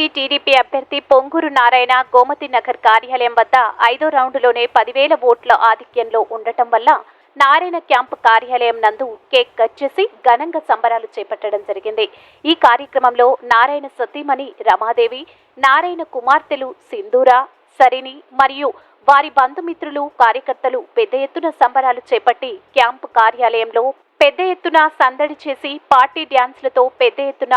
City TDP అభ్యర్థి పొంగూరు నారాయణ గోమతి నగర్ కార్యాలయం వద్ద ఐదో రౌండ్లోనే పదివేల ఓట్ల ఆధిక్యంలో ఉండటం వల్ల నారాయణ క్యాంపు కార్యాలయం నందు కేక్ కట్ చేసి ఘనంగా సంబరాలు చేపట్టడం జరిగింది. ఈ కార్యక్రమంలో నారాయణ సతీమణి రమాదేవి నారాయణ కుమార్తెలు సింధూర సరిని మరియు వారి బంధుమిత్రులు కార్యకర్తలు పెద్ద ఎత్తున సంబరాలు చేపట్టి క్యాంపు కార్యాలయంలో పెద్ద ఎత్తున సందడి చేసి పార్టీ డ్యాన్స్లతో పెద్ద ఎత్తున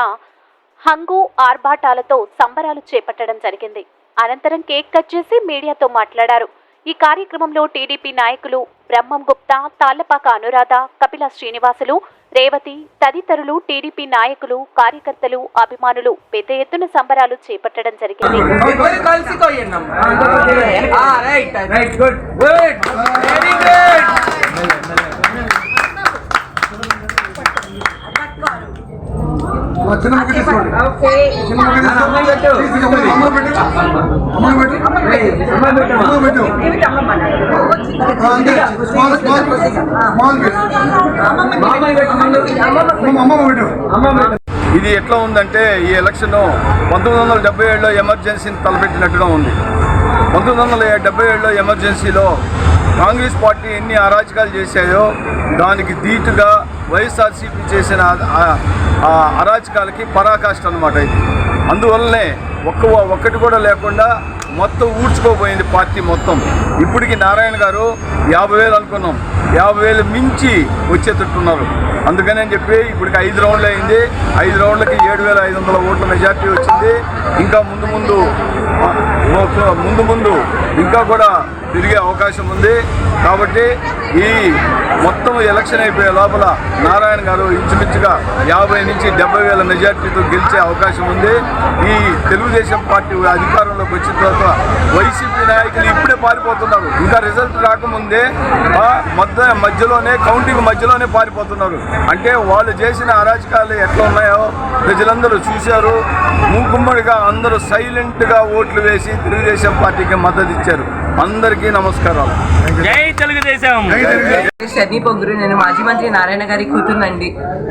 హంగు ఆర్భాటాలతో సంబరాలు చేపట్టడం జరిగింది అనంతరం కేక్ కట్ చేసి మీడియాతో మాట్లాడారు ఈ కార్యక్రమంలో టీడీపీ నాయకులు బ్రహ్మం గుప్తా తాళ్ళపాక అనురాధ కపిల శ్రీనివాసులు రేవతి తదితరులు టీడీపీ నాయకులు కార్యకర్తలు అభిమానులు పెద్ద ఎత్తున సంబరాలు చేపట్టడం జరిగింది చిన్న ముక్క తీసుకోండి చిన్న ముక్క అమ్మాయి పెట్టు. తీసుకోండి అమ్మ పెట్టు అమ్మ పెట్టు అమ్మ పెట్టు ఆ, అంతే స్మాల్ స్మాల్ స్మాల్ పెట్టు మామయ్య పెట్టు ముందు. అమ్మ అమ్మ పెట్టు అమ్మ పెట్టు. ఇది ఎట్లా ఉందంటే ఈ ఎలక్షన్ పంతొమ్మిది వందల డెబ్బై ఏడులో ఎమర్జెన్సీని తలపెట్టినట్టుగా ఉంది పంతొమ్మిది వందల డెబ్బై ఏడులో ఎమర్జెన్సీలో కాంగ్రెస్ పార్టీ ఎన్ని అరాచకాలు చేశాయో దానికి ధీటుగా వైఎస్ఆర్సీపీ చేసిన అరాచకాలకి పరాకాష్ట అనమాట ఇది. అందువల్లనే ఒక్క ఒక్కటి కూడా లేకుండా మొత్తం ఊడ్చుకోబోయింది పార్టీ మొత్తం. ఇప్పటికి నారాయణ గారు యాభై వేలు అనుకున్నాం. యాభై వేలు మించి వచ్చేటట్టున్నారు. అందుకని అని చెప్పి ఇప్పటికి ఐదు రౌండ్లు అయింది. ఐదు రౌండ్లకి ఏడు వేల ఐదు వందల ఓట్ల మెజార్టీ వచ్చింది. ఇంకా ముందు ముందు ముందు ముందు ఇంకా కూడా తిరిగే అవకాశం ఉంది. కాబట్టి ఈ మొత్తం ఎలక్షన్ అయిపోయే లోపల నారాయణ గారు ఇంచుమించుగా యాభై నుంచి డెబ్బై వేల మెజార్టీతో గెలిచే అవకాశం ఉంది. ఈ తెలుగుదేశం పార్టీ అధికారంలోకి వచ్చిన తర్వాత వైసీపీ నాయకులు ఇప్పుడే పారిపోతున్నారు. ఇంకా రిజల్ట్ రాకముందే మద్దతు మధ్య మధ్యలోనే కౌంటింగ్ మధ్యలోనే పారిపోతున్నారు. అంటే వాళ్ళు చేసిన అరాచకాలు ఎట్లా ఉన్నాయో ప్రజలందరూ చూశారు. మూకుమ్మడిగా అందరూ సైలెంట్గా ఓట్లు వేసి తెలుగుదేశం పార్టీకి మద్దతు ఇచ్చారు. అందరికీ నమస్కారాలు. జై తెలుగుదేశం. శని పొంగురు నేను మాజీ మంత్రి నారాయణ గారి కూతురునండి.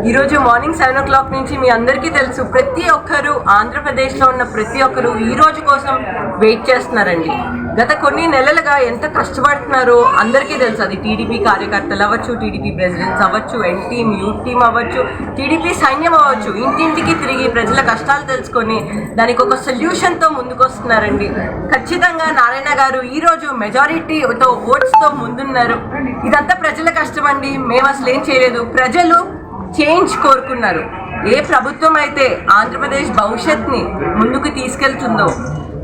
ఈ రోజు మార్నింగ్ సెవెన్ ఓ క్లాక్ నుంచి మీ అందరికీ తెలుసు ప్రతి ఒక్కరు ఆంధ్రప్రదేశ్లో ఉన్న ప్రతి ఒక్కరు ఈ రోజు కోసం వెయిట్ చేస్తున్నారండి. గత కొన్ని నెలలుగా ఎంత కష్టపడుతున్నారో అందరికీ తెలుసు. అది టీడీపీ కార్యకర్తలు అవ్వచ్చు టీడీపీ ప్రెసిడెంట్స్ అవ్వచ్చు ఎన్ టీమ్ యూత్ టీమ్ అవ్వచ్చు టీడీపీ సైన్యం అవ్వచ్చు. ఇంటింటికి తిరిగి ప్రజల కష్టాలు తెలుసుకొని దానికి ఒక సొల్యూషన్తో ముందుకొస్తున్నారండి. ముందుకు వస్తున్నారండి ఖచ్చితంగా నారాయణ గారు ఈరోజు మెజారిటీతో ఓట్స్తో ముందున్నారు. ఇదంతా ప్రజల కష్టం అండి మేము అసలు ఏం చేయలేదు. ప్రజలు చేంజ్ కోరుకున్నారు. ఏ ప్రభుత్వం అయితే ఆంధ్రప్రదేశ్ భవిష్యత్ని ముందుకు తీసుకెళ్తుందో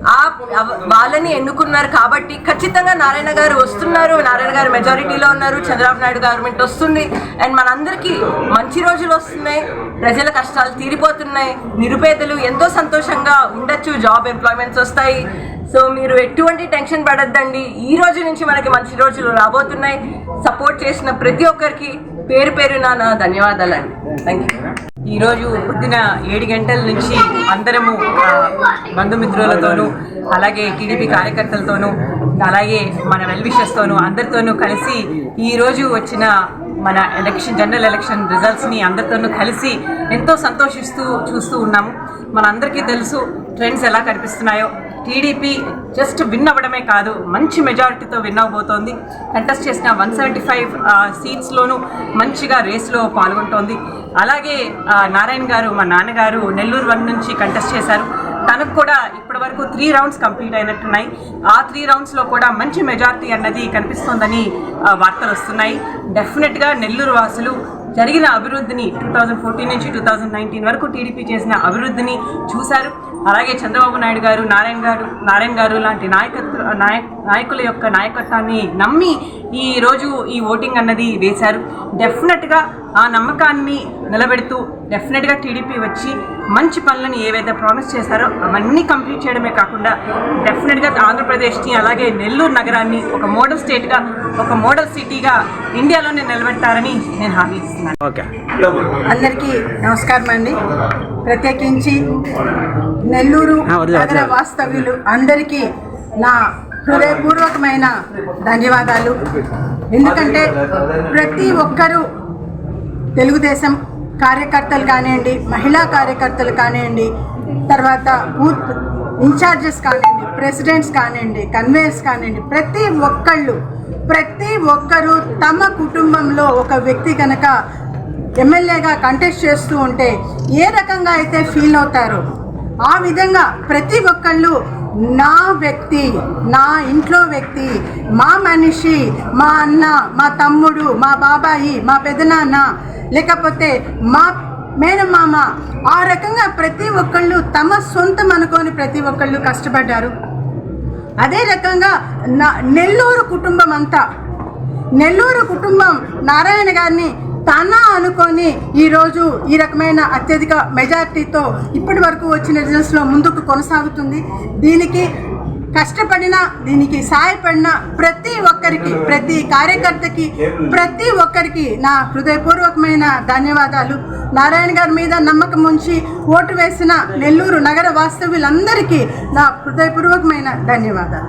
ఆ వాళ్ళని ఎన్నుకున్నారు కాబట్టి ఖచ్చితంగా నారాయణ గారు వస్తున్నారు. నారాయణ గారు మెజారిటీలో ఉన్నారు. చంద్రబాబు నాయుడు గవర్నమెంట్ వస్తుంది. అండ్ మనందరికీ మంచి రోజులు వస్తున్నాయి. ప్రజల కష్టాలు తీరిపోతున్నాయి. నిరుపేదలు ఎంతో సంతోషంగా ఉండొచ్చు. జాబ్ ఎంప్లాయ్మెంట్స్ వస్తాయి. సో మీరు ఎటువంటి టెన్షన్ పడద్దండి. ఈ రోజు నుంచి మనకి మంచి రోజులు రాబోతున్నాయి. సపోర్ట్ చేసిన ప్రతి ఒక్కరికి పేరు పేరున నా ధన్యవాదాలండి. థ్యాంక్ యూ ఈరోజు పొద్దున ఏడు గంటల నుంచి అందరము బంధుమిత్రులతోనూ అలాగే టీడీపీ కార్యకర్తలతోనూ అలాగే మన వెల్విషెస్తోనూ అందరితోనూ కలిసి ఈరోజు వచ్చిన మన ఎలక్షన్ జనరల్ ఎలక్షన్ రిజల్ట్స్ని అందరితోనూ కలిసి ఎంతో సంతోషిస్తూ చూస్తూ ఉన్నాము. మనందరికీ తెలుసు ట్రెండ్స్ ఎలా కనిపిస్తున్నాయో. టీడీపీ జస్ట్ విన్ అవ్వడమే కాదు మంచి మెజారిటీతో విన్ అవ్వబోతోంది. కంటెస్ట్ చేసిన వన్ సెవెంటీ ఫైవ్ సీట్స్లోనూ మంచిగా రేస్లో పాల్గొంటోంది. అలాగే నారాయణ గారు మా నాన్నగారు నెల్లూరు వన్ నుంచి కంటెస్ట్ చేశారు. తనకు కూడా ఇప్పటి వరకు త్రీ రౌండ్స్ కంప్లీట్ అయినట్టున్నాయి. ఆ త్రీ రౌండ్స్లో కూడా మంచి మెజారిటీ అన్నది కనిపిస్తోందని వార్తలు వస్తున్నాయి. డెఫినెట్గా నెల్లూరు వాసులు జరిగిన అభివృద్ధిని టూ థౌజండ్ ఫోర్టీన్ నుంచి టూ థౌజండ్ నైన్టీన్ వరకు టీడీపీ చేసిన అభివృద్ధిని చూశారు. అలాగే చంద్రబాబు నాయుడు గారు నారాయణ గారు నారాయణ గారు లాంటి నాయకత్వ నాయ నాయకుల యొక్క నాయకత్వాన్ని నమ్మి ఈ రోజు ఈ ఓటింగ్ అన్నది వేశారు. డెఫినెట్గా ఆ నమ్మకాన్ని నిలబెడుతూ డెఫినెట్గా టీడీపీ వచ్చి మంచి పనులను ఏవైతే ప్రామిస్ చేశారో అవన్నీ కంప్లీట్ చేయడమే కాకుండా డెఫినెట్గా ఆంధ్రప్రదేశ్ని అలాగే నెల్లూరు నగరాన్ని ఒక మోడల్ స్టేట్గా ఒక మోడల్ సిటీగా ఇండియాలోనే నిలబెడతారని నేను హామీ ఇస్తున్నాను. ఓకే. అందరికీ నమస్కారం అండి. ప్రత్యేకించి నెల్లూరు. వాస్తవ్యులు అందరికీ నా హృదయపూర్వకమైన ధన్యవాదాలు. ఎందుకంటే ప్రతి ఒక్కరూ తెలుగుదేశం కార్యకర్తలు కానివ్వండి మహిళా కార్యకర్తలు కానివ్వండి తర్వాత బూత్ ఇన్ఛార్జెస్ కానివ్వండి ప్రెసిడెంట్స్ కానివ్వండి కన్వేయర్స్ కానివ్వండి ప్రతి ఒక్కళ్ళు ప్రతి ఒక్కరూ తమ కుటుంబంలో ఒక వ్యక్తి కనుక ఎమ్మెల్యేగా కంటెస్ట్ చేస్తూ ఉంటే ఏ రకంగా అయితే ఫీల్ అవుతారో ఆ విధంగా ప్రతి ఒక్కళ్ళు నా వ్యక్తి నా ఇంట్లో వ్యక్తి మా మనిషి మా అన్న మా తమ్ముడు మా బాబాయి మా పెదనాన్న లేకపోతే మా మేనమామ ఆ రకంగా ప్రతి ఒక్కళ్ళు తమ సొంతం అనుకొని ప్రతి ఒక్కళ్ళు కష్టపడ్డారు. అదే రకంగా నా నెల్లూరు కుటుంబం అంతా నెల్లూరు కుటుంబం నారాయణ గారిని తన అనుకొని ఈరోజు ఈ రకమైన అత్యధిక మెజార్టీతో ఇప్పటి వరకు వచ్చిన రిజల్ట్స్లో ముందుకు కొనసాగుతుంది. దీనికి కష్టపడిన దీనికి సాయపడిన ప్రతి ఒక్కరికి ప్రతి కార్యకర్తకి ప్రతి ఒక్కరికి నా హృదయపూర్వకమైన ధన్యవాదాలు. నారాయణ గారి మీద నమ్మకం ఉంచి ఓటు వేసిన నెల్లూరు నగర వాస్తవ్యులందరికీ నా హృదయపూర్వకమైన ధన్యవాదాలు.